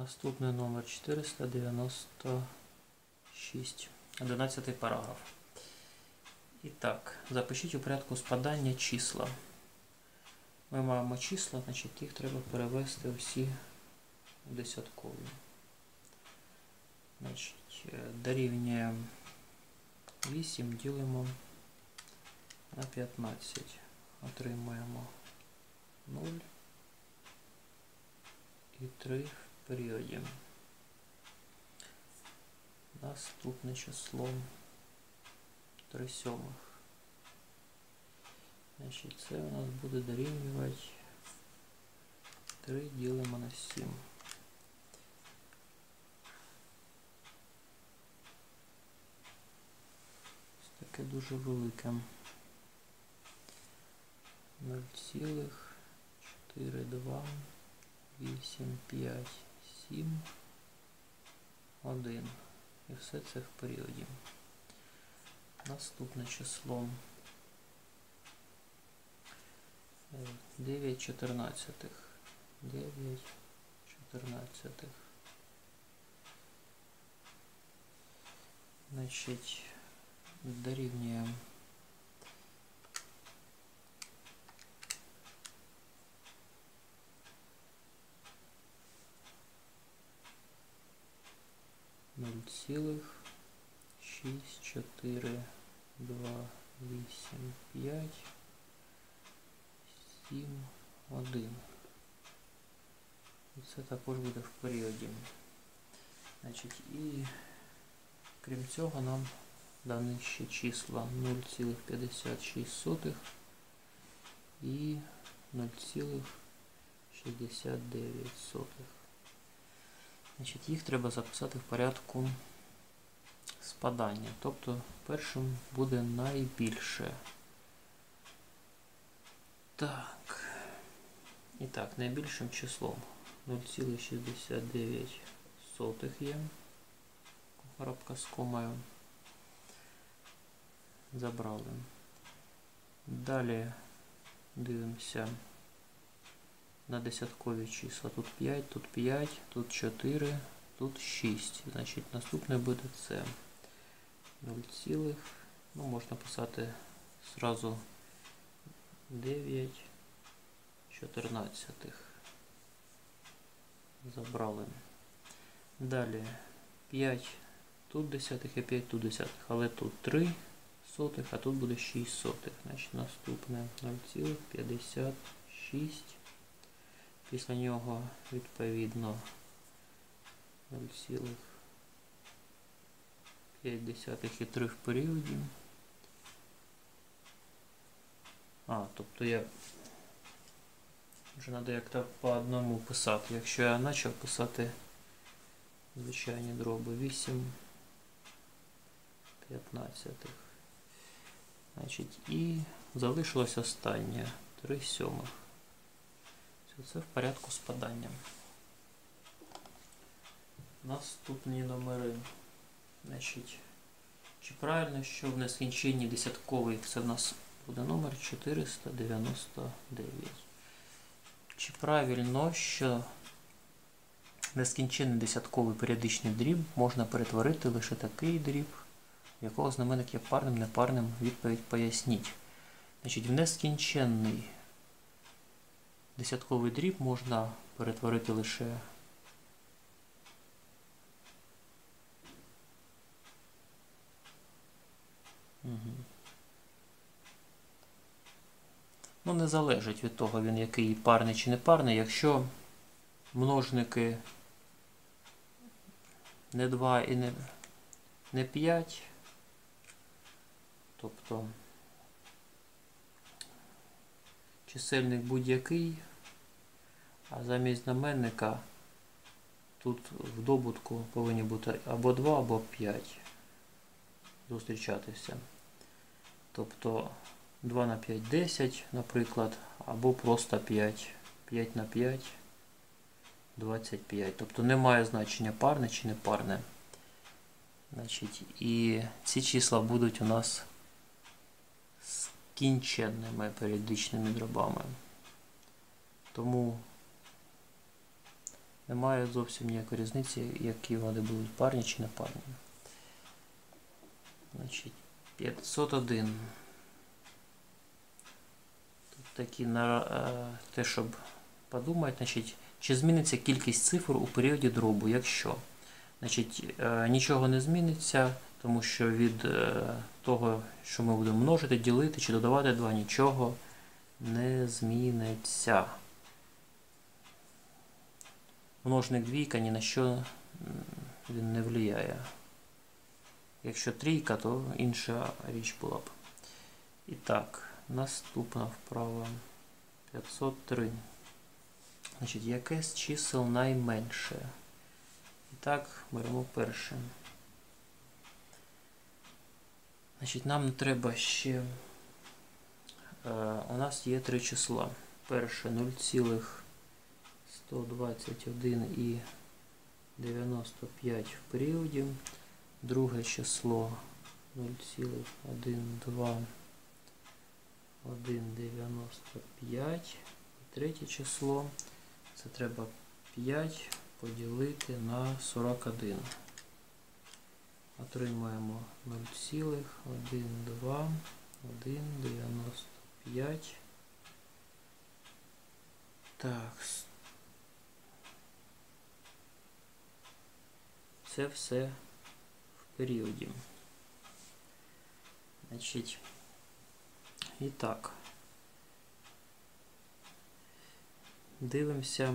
Наступний номер 496. 11 параграф. І так, запишіть у порядку спадання числа. Ми маємо числа, значить їх треба перевести всі у десяткові. Значить, е, дорівнює 8 ділимо на 15. Отримуємо 0 і 3 в періоді. Наступне число 3 сьомих. Значить, це у нас буде дорівнювати 3 ділимо на 7. Це таке дуже велике. 0,42, 8, 5, 7, 1. І все це в періоді. Наступне число 9 чотирнадцятих. 9 чотирнадцятих. Значить, дорівнює 0,6, 4, 2, 8, 5, 7, 1. І це також буде в періоді. Значить, І крім цього нам дані ще числа 0,56 і 0,69. Значить, їх треба записати в порядку спадання. Тобто першим буде найбільше. Так. І так, найбільшим числом 0,69 є. Коробка з комою. Забрали. Далі дивимося на десяткові числа. Тут 5, тут 5, тут 4, тут 6. Значить, наступне буде це 0, цілих, ну, можна писати зразу 9 чотирнадцятих. Забрали. Далі 5 тут десятих і 5 тут десятих, але тут 3 сотих, а тут буде 6 сотих. Значить наступне 0,56. Після нього відповідно 0,5 і 3 в періоді. А, тобто я вже треба як-то по одному писати. Якщо я почав писати звичайні дроби 8 15. Значить, і залишилось останнє 3 сьомих. Це в порядку спадання. Наступні номери. Значить, чи правильно, що в нескінченні десятковий це в нас буде номер 499. Чи правильно, що нескінченний десятковий періодичний дріб можна перетворити лише такий дріб, якого знаменник є парним, непарним, відповідь поясніть. Значить, в нескінченний десятковий дріб можна перетворити лише. Ну, не залежить від того, він який парний чи не парний, якщо множники не 2 і не 5, тобто чисельник будь-який, а замість знаменника тут в добутку повинні бути або 2, або 5 зустрічатися. Тобто 2 на 5 10, наприклад, або просто 5. 5 на 5 25. Тобто немає значення парне чи не парне. Значить, І ці числа будуть у нас скінченними періодичними дробами. Тому Немає зовсім ніякої різниці, які води будуть парні чи не парні. Значить, 501. Тут такі на е, те, щоб подумати, значить, чи зміниться кількість цифр у періоді дробу, якщо. Значить, е, нічого не зміниться, тому що від е, того, що ми будемо множити, ділити чи додавати 2, нічого не зміниться. Множник двійка ні на що він не впливає. Якщо трійка, то інша річ була б. І так, наступна вправа 503. Значить, яке з чисел найменше? І так, беремо перше. Значить, нам треба ще. Е, у нас є три числа. Перше 0,121 і 95 в періоді. Друге число 0,12 1,95. І третє число це треба 5 поділити на 41. Отримаємо 0,12195. Так. Це все в періоді. Значить, і так. Дивимося.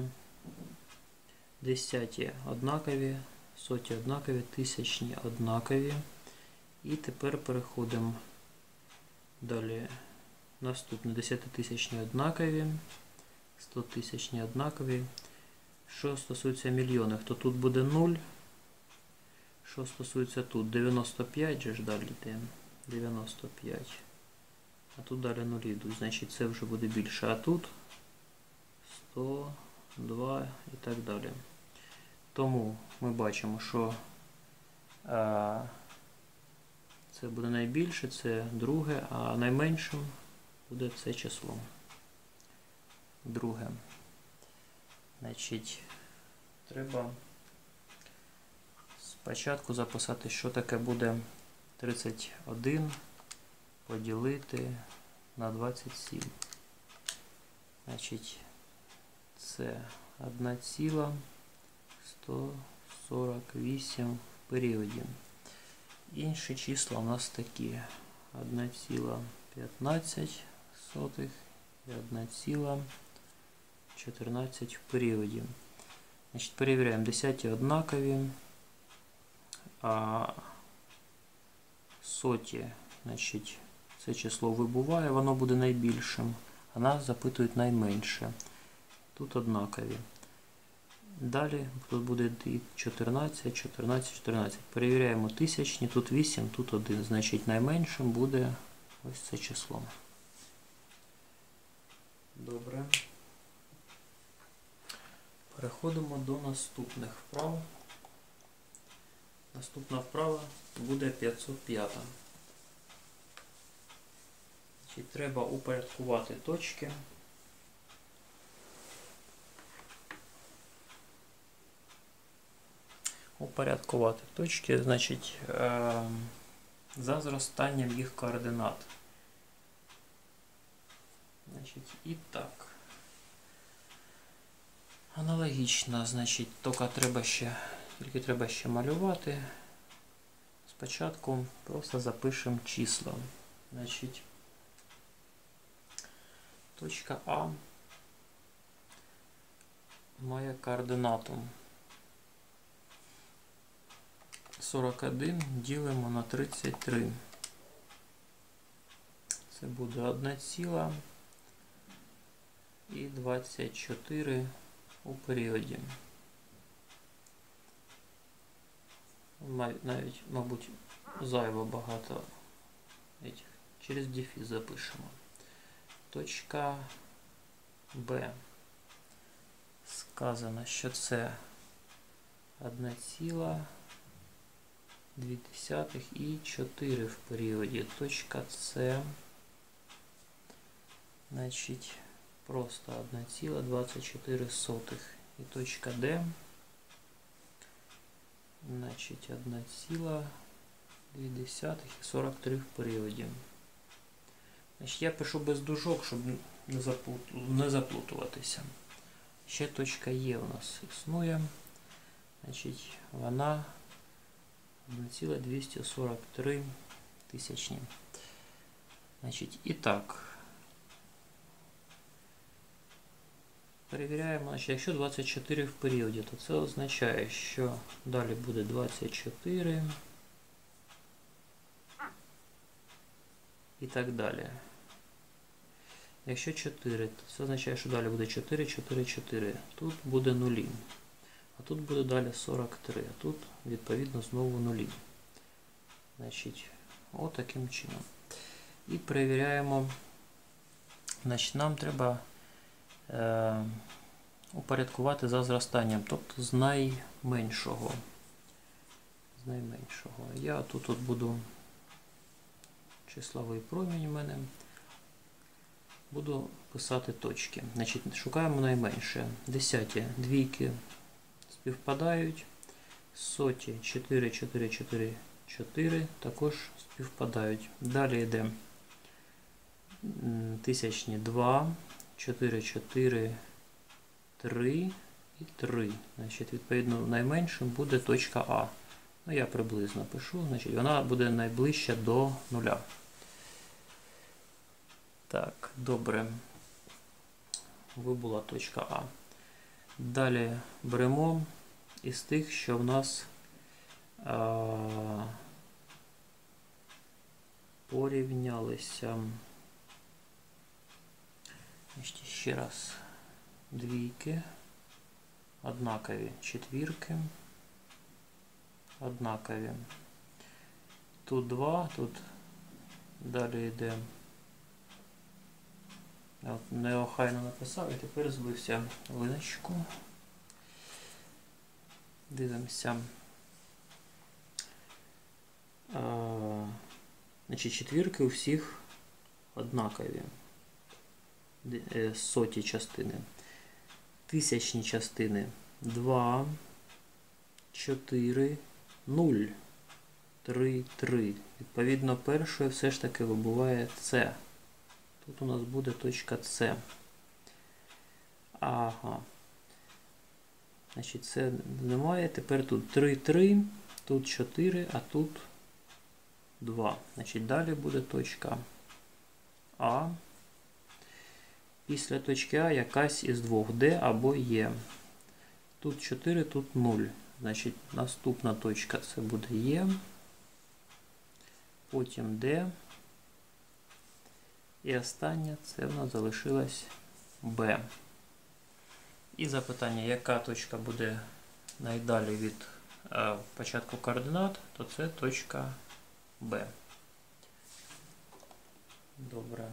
Десяті однакові, соті однакові, тисячні однакові. І тепер переходимо далі. Наступне десятитисячні однакові, стотисячні однакові. Що стосується мільйонів, то тут буде 0. Що стосується тут 95 же ж далі йде. 95. А тут далі нулі йдуть. Значить це вже буде більше. А тут 100. 2 і так далі. Тому ми бачимо, що а, це буде найбільше, це друге, а найменшим буде це число. Друге. Значить, треба спочатку записати, що таке буде 31 поділити на 27. Значить, це 1,148 в періоді. Інші числа у нас такі 1,15 і 1,14 в періоді. Значить, Перевіряємо десяті однакові, соті, значить, це число вибуває, воно буде найбільшим, а нас запитують найменше. Тут однакові. Далі тут буде 14, 14, 14. Перевіряємо тисячні, тут 8, тут 1. Значить найменшим буде ось це число. Добре. Переходимо до наступних вправ. Наступна вправа буде 505. Значить, Треба упорядкувати точки. упорядкувати точки, значить, за зростанням їх координат. Значить, І так. Аналогічно, значить, тільки треба ще, тільки треба ще малювати. Спочатку просто запишемо числа. Значить, точка А має координату 41 ділимо на 33. Це буде 1 ціла і 24 у періоді. Навіть, мабуть, зайво багато этих. через дефіс запишемо. Точка Б. Сказано, що це 1 ціла 2 десятих і 4 в періоді. Точка С. Значить, просто 1,24. І точка Д Значить, 1,2 і 43 в періоді. Значить, я пишу без дужок, щоб не, не заплутуватися. Ще точка Є у нас існує. Значить, вона 1,243 тисячні. Значить, і так. Перевіряємо, значить, якщо 24 в періоді, то це означає, що далі буде 24 і так далі. Якщо 4, то це означає, що далі буде 4, 4, 4. Тут буде нулі. А тут буде далі 43. А тут, відповідно, знову нулі. Значить, отаким чином. І перевіряємо. Значить, нам треба е, упорядкувати за зростанням, тобто з найменшого. З найменшого. Я тут, тут буду числовий промінь у мене. Буду писати точки. Значить, Шукаємо найменше. Десяті двійки співпадають. Соті 4, 4, 4, 4 також співпадають. Далі йде тисячні 2, 4, 4, 3 і 3. Значить, Відповідно, найменшим буде точка А. Ну, я приблизно пишу, значить, вона буде найближча до нуля. Так, добре. Вибула точка А. Далі беремо із тих, що в нас а, порівнялися. Ще раз двійки, однакові четвірки, однакові. Тут два, тут далі йде. От неохайно написав і тепер збився линочку. Дивимося. А, значить, четвірки у всіх однакові. Е, соті частини. Тисячні частини 2, 4, 0, 3, 3. Відповідно, першою все ж таки вибуває С. Тут у нас буде точка С. Ага. Значить, це немає. Тепер тут 3, 3, тут 4, а тут 2. Значить, далі буде точка А. Після точки А якась із двох Д або Є. Тут 4, тут 0. Значить, наступна точка це буде Є. Потім Д. І остання це в нас залишилась Б. І запитання, яка точка буде найдалі від е, початку координат, то це точка Б. Добре.